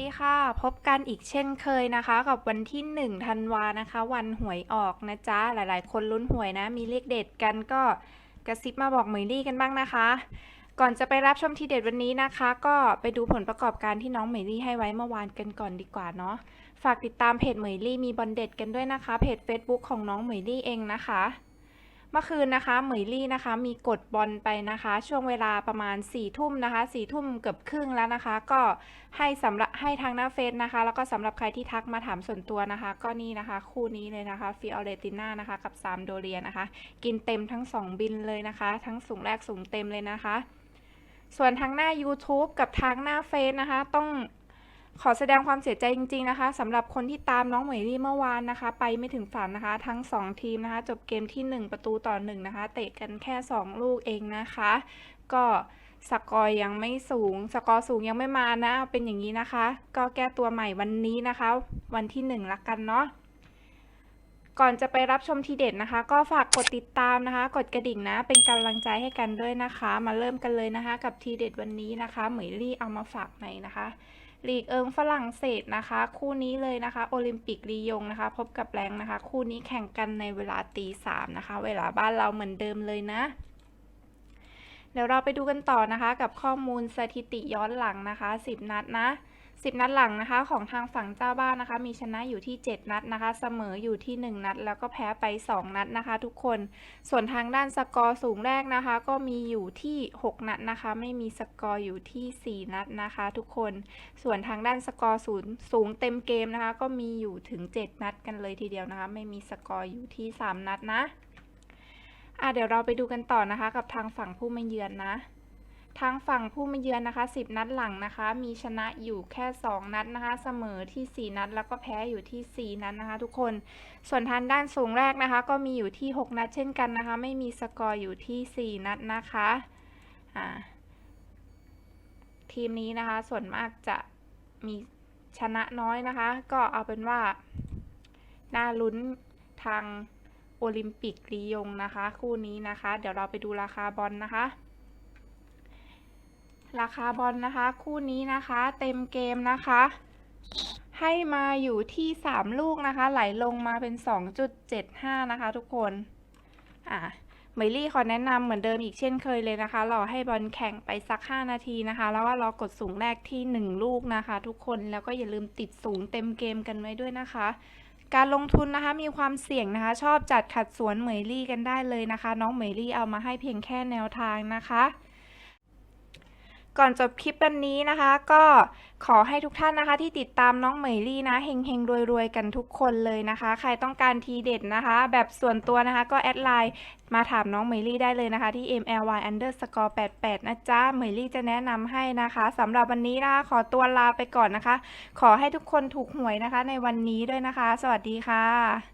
ดีค่ะ พบกันอีกเช่นเคยนะคะ กับวันที่ 1 ธันวานะคะ วันหวยออกนะจ๊ะ หลายๆ คนลุ้นหวยนะ มีเลขเด็ดกันก็กระซิบมาบอกเหมยลี่กันบ้างนะคะ ก่อนจะไปรับชมทีเด็ดวันนี้นะคะ ก็ไปดูผลประกอบการที่น้องเหมยลี่ให้ไว้เมื่อวานกันก่อนดีกว่าเนาะฝากติดตามเพจเหมยลี่มีบอลเด็ดกันด้วยนะคะ เพจ Facebook ของน้องเหมยลี่เองนะคะ เมื่อคืนนะคะเหมยลี่นะคะ มีกดบอลไปนะคะ ช่วงเวลาประมาณ4ี่ทุ่มนะคะสี่ทุ่มเกือบครึ่งแล้วนะคะ ก็ให้สำหรับให้ทางหน้าเฟซนะคะ แล้วก็สำหรับใครที่ทักมาถามส่วนตัวนะคะ ก็นี่นะคะคู่นี้เลยนะคะฟิออเรติน่านะคะกับซามโดเรียนะคะ กินเต็มทั้ง 2 บินเลยนะคะ ทั้งสูงแรกสูงเต็มเลยนะคะ ส่วนทางหน้า YouTube กับทางหน้าเฟซนะคะ ต้อง ขอแสดงความเสียใจจริง ๆ นะคะสำหรับคนที่ตามน้องเหมยลี่เมื่อวานนะคะ ไปไม่ถึงฝันนะคะ ทั้ง 2 ทีมนะคะ จบเกมที่ 1 ประตูต่อ 1 นะคะ เตะกันแค่ 2 ลูกเองนะคะ ก็สกอร์ยังไม่สูง สกอร์สูงยังไม่มานะ เป็นอย่างนี้นะคะ ก็แก้ตัวใหม่วันนี้นะคะ วันที่ 1 ละกันเนาะก่อนจะไปรับชมทีเด็ดนะคะ ก็ฝากกดติดตามนะคะ กดกระดิ่งนะ เป็นกำลังใจให้กันด้วยนะคะ มาเริ่มกันเลยนะคะ กับทีเด็ดวันนี้นะคะ เหมยลี่เอามาฝากในนะคะ ลีกเอิงฝรั่งเศสนะคะ คู่นี้เลยนะคะ โอลิมปิกลียงนะคะ พบกับแรงนะคะ คู่นี้แข่งกันในเวลาตีสามนะคะ เวลาบ้านเราเหมือนเดิมเลยนะ เดี๋ยวเราไปดูกันต่อนะคะ กับข้อมูลสถิติย้อนหลังนะคะ 10 นัดนะ 10 นัดหลังนะคะ ของทางฝั่งเจ้าบ้านนะคะ มีชนะอยู่ที่ 7 นัดนะคะ เสมออยู่ที่ 1 นัด แล้วก็แพ้ไป 2 นัดนะคะ ทุกคนส่วนทางด้านสกอร์สูงแรกนะคะ ก็มีอยู่ที่ 6 นัดนะคะ ไม่มีสกอร์อยู่ที่ 4 นัดนะคะ ทุกคนส่วนทางด้านสกอร์สูงสูงเต็มเกมนะคะ ก็มีอยู่ถึง 7 นัดกันเลยทีเดียวนะคะ ไม่มีสกอร์อยู่ที่ 3 นัดนะอะเดี๋ยวเราไปดูกันต่อนะคะ กับทางฝั่งผู้มาเยือนนะ ทางฝั่งผู้มาเยือนนะคะ 10 นัดหลังนะคะ มีชนะอยู่แค่ 2 นัดนะคะ เสมอที่ 4 นัด แล้วก็แพ้อยู่ที่ 4 นัดนะคะ ทุกคน ส่วนทางด้านสูงแรกนะคะ ก็มีอยู่ที่ 6 นัดเช่นกันนะคะ ไม่มีสกอร์อยู่ที่ 4 นัดนะคะอ่าทีมนี้นะคะ ส่วนมากจะมีชนะน้อยนะคะ ก็เอาเป็นว่า น่าลุ้นทางโอลิมปิกลียงนะคะ คู่นี้นะคะ เดี๋ยวเราไปดูราคาบอลนะคะ ราคาบอลนะคะ คู่นี้นะคะ เต็มเกมนะคะ ให้มาอยู่ที่ 3 ลูกนะคะ ไหลลงมาเป็น 2.75 นะคะ ทุกคน อะเมลี่ขอแนะนำเหมือนเดิมอีกเช่นเคยเลยนะคะ รอให้บอลแข่งไปสัก 5 นาทีนะคะ แล้วว่ารอกดสูงแรกที่ 1 ลูกนะคะ ทุกคนแล้วก็อย่าลืมติดสูงเต็มเกมกันไว้ด้วยนะคะ การลงทุนนะคะมีความเสี่ยงนะคะ ชอบจัดขัดสวนเหมยลี่กันได้เลยนะคะ น้องเหมยลี่เอามาให้เพียงแค่แนวทางนะคะ ก่อนจบคลิปวันนี้นะคะ ก็ขอให้ทุกท่านนะคะ ที่ติดตามน้องเหมยลี่นะเฮงเฮงรวยรวยๆ กันทุกคนเลยนะคะ ใครต้องการทีเด็ดนะคะ แบบส่วนตัวนะคะ ก็แอดไลน์มาถามน้องเหมยลี่ได้เลยนะคะ ที่ mly underscore 88นะจ๊ะเหมยลี่จะแนะนำให้นะคะสำหรับวันนี้นะคะขอตัวลาไปก่อนนะคะ ขอให้ทุกคนถูกหวยนะคะ ในวันนี้ด้วยนะคะ สวัสดีค่ะ